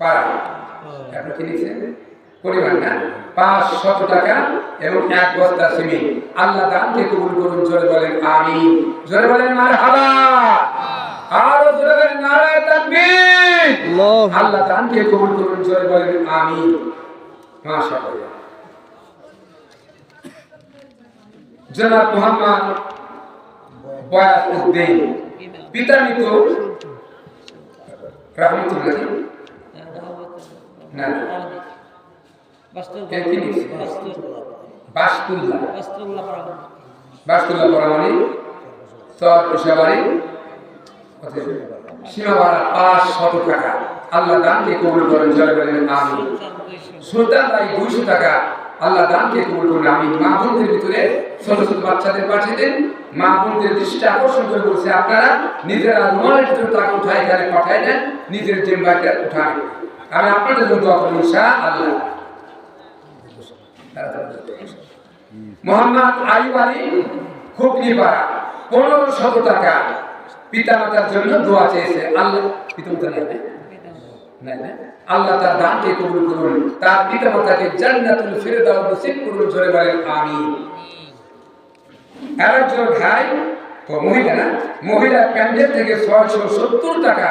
পারা। আপনি কি লিখছেন পরিমাণ না? পাঁচ শত টাকা এবং এক বস্তা সিমেন্ট। আল্লাহ দানকে কবুল করুন জোরে বলেন আমি জোরে বলেন মার হাবা আরও জোরে বলেন নারায় তাকবীর। আল্লাহ আল্লাহ দানকে কবুল করুন জোরে বলেন আমি মাশাআল্লাহ। জনাব মোহাম্মদ বয়াস উদ্দিন পিতা রহমতুল্লাহ না। কে বাস্তুল্লাহ। বাস্তুল্লাহ। পরামানি চর কুশাবাড়ি সীমাবাড়া পাঁচ শত টাকা। আল্লাহ দানকে কবুল করেন জয় আমি সুলতান ভাই দুইশো টাকা। আল্লাহ দানকে কবুল করুন আমি মা বোনদের ভিতরে ছোট ছোট বাচ্চাদের পাঠিয়ে দেন। মা বোনদের দৃষ্টি আকর্ষণ করে বলছে আপনারা নিজেরা রুমালের ভিতরে টাকা উঠায় এখানে পাঠায় দেন। নিজের চেম্বারটা উঠান। আমি আপনাদের জন্য দোয়া করি ইনশা আল্লাহ মোহাম্মদ আইব আলী খুবলি পাড়া পনেরো শত টাকা। পিতা মাতার জন্য দোয়া চেয়েছে। আল্লাহ পিতা নেই? আল্লাহ তার দানকে কবুল করুন। তার পিতা মাতাকে জান্নাতুল ফিরদাউস নসিব করুন, জোরে বলেন, আমিন। আরেকজন ভাই মহিলা না? মহিলা প্যান্ডেল থেকে ছয়শো সত্তর টাকা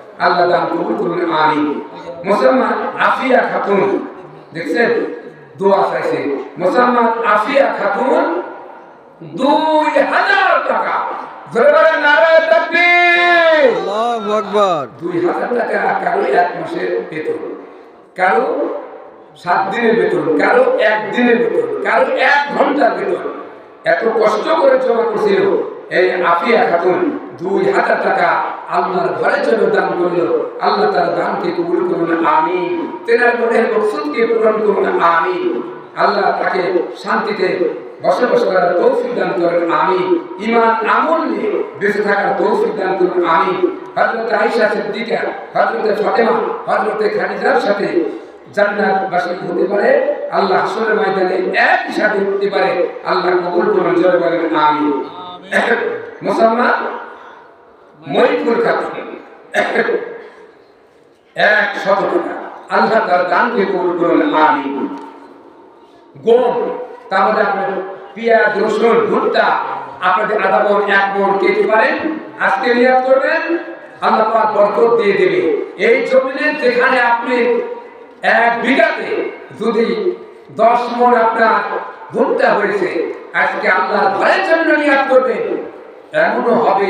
আল্লাহ দান কবুল করুন আমি মুসলমান আফিয়া খাতুন দেখছেন? দোয়া চাইছে। মুসলমান আফিয়া খাতুন দুই হাজার টাকা। দুই হাজার টাকা কারও এক মাসের বেতন কারও সাত দিনের বেতন কারও এক দিনের বেতন কারও এক ঘণ্টার বেতন। এত কষ্ট করে জমা করছিল এই আফিয়া খাতুন দুই হাজার টাকা আল্লাহর ঘরের জন্য দান করল আল্লাহ তার দানকে কবুল করুন আমি তেনার মনের মকসুদকে পূরণ করুন আমি আল্লাহ তাকে শান্তিতে বসে বসে করার তৌফিক দান করেন আমি ইমান আমল নিয়ে বেঁচে থাকার তৌফিক দান করুন আমি হযরত আয়েশা সিদ্দিকা হযরত ফাতেমা হযরত খাদিজার সাথে জান্নাত বাসী হতে পারে আল্লাহ হাসরের ময়দানে একই সাথে হতে পারে আল্লাহ কবুল করুন জয় বলেন আমি মুসলমান মহিপুর খাতুন এক শত টাকা। আল্লাহ তার দানকে কবুল করুন আমি গম তারপরে আপনার পেঁয়াজ, রসুন, ভুট্টা, আপনাদের আধা মন এক মন কেটে পারেন, আজকে নিয়াত করবেন, আল্লাহ পাক বরকত দিয়ে দেবে। এই জমিনে যেখানে আপনি এক বিঘাতে যদি দশ মন আপনার ভুট্টা হয়েছে, আজকে আল্লাহ ঘরের জন্য নিয়াত করবেন। এমনও হবে।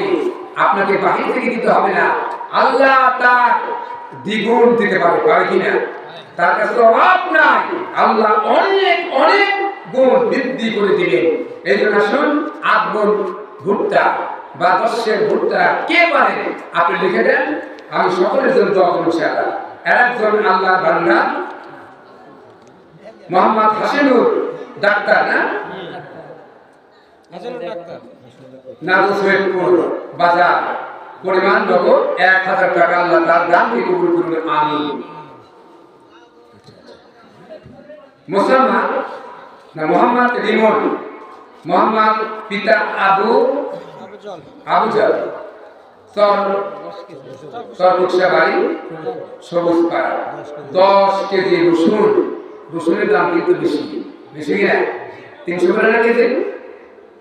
আপনাকে বাহির থেকে দিতে হবে না। আল্লাহ তার দ্বিগুণ দিতে পারে পারে কিনা? তার কাছে অভাব নাই। আল্লাহ অনেক অনেক গুণ বৃদ্ধি করে দিবেন। এই জন্য আসুন আট গুণ ভুট্টা বা দশের ভুট্টা কে পারে? আপনি লিখে দেন। আমি সকলের জন্য দোয়া ইনশাআল্লাহ। একজন আল্লাহ বান্দা, মোহাম্মদ হাসিনুর ডাক্তার, না? বাজার পরিমাণ নগদ এক হাজার টাকা আল্লাহ তার দামকে কবুল করুন আমি মুসলমান না, মোহাম্মদ রিমন, মোহাম্মদ পিতা আবু আবু জাল সর বাড়ি, সবুজ পাড়া। দশ কেজি রসুন, রসুনের দাম কিন্তু বেশি। বেশি কিনা তিনশো না কেজি?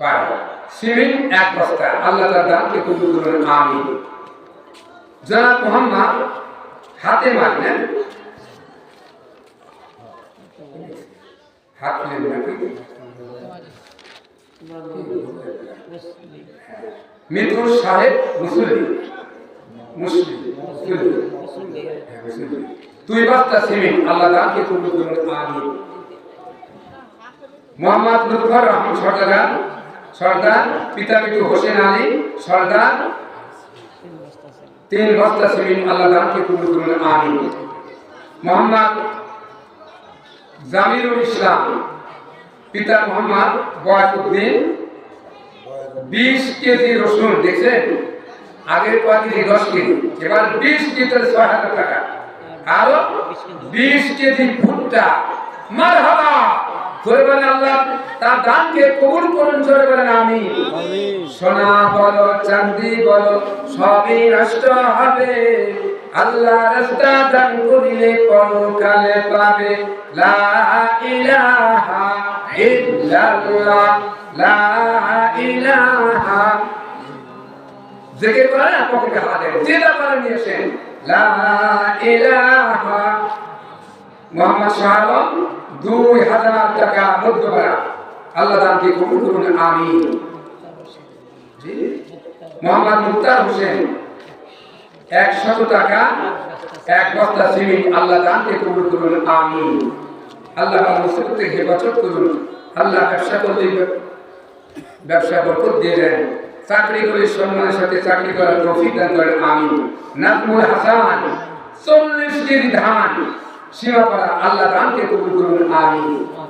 পাড়া সিমেন্ট এক বস্তা আল্লাহ তার দানকে কবুল করুন আমি জনাব মোহাম্মদ হাতে মারলেন। হাত তুলেন নাকি? মিঠুর সাহেব মুসলিম মুসলিম। তুই বাস্তা সিমিন, আল্লাহ দানকে কবুল করুন আমিন। মোহাম্মদ লুৎফর রহমান সর্দার সর্দার পিতা মিঠু হোসেন আলী, সর্দার তিন বস্তা সিমিন আল্লাহ দানকে কবুল করুন, আমিন। মোহাম্মদ জামিরুল ইসলাম, পিতা মোহাম্মদ বয়সুদ্দিন বিশ কেজি রসুন, দেখছেন? আগের কয় কেজি দশ কেজি, এবার বিশ কেজি ছয় হাজার টাকা। আরও বিশ কেজি ভুট্টা। মার জোরে বলেন আল্লাহ তার দানকে কবুল করুন জোরে বলেন আমি সোনা বলো চাঁদি বলো সবই নষ্ট হবে। আল্লাহ রাস্তা দান করিলে পরকালে পাবে। লা ইলাহা ইল্লাল্লাহ লা ইলাহা। জেগে করে না পকেটে হাত দেন। যেটা পারে নিয়ে আসেন লা ইলাহা মোহাম্মদ শাহ, দুই হাজার টাকা মধ্যপাড়া আল্লাহ দানকে কবুল করুন, আমিন। জি। মোহাম্মদ মুক্তার হোসেন, একশত টাকা, এক বস্তা সিমেন্ট আল্লাহ দানকে কবুল করুন, আমিন। আল্লাহ থেকে হেফাজত করুন। আল্লাহ ব্যবসা করলে ব্যবসা বরকত দিয়ে দেন। চাকরি করে সম্মানের সাথে চাকরি করার তৌফিক দান করেন, আমিন। নাজমুল হাসান, চল্লিশ কেজি ধান সীমাপাড়া আল্লাহ দানকে কবুল করুন আমিন।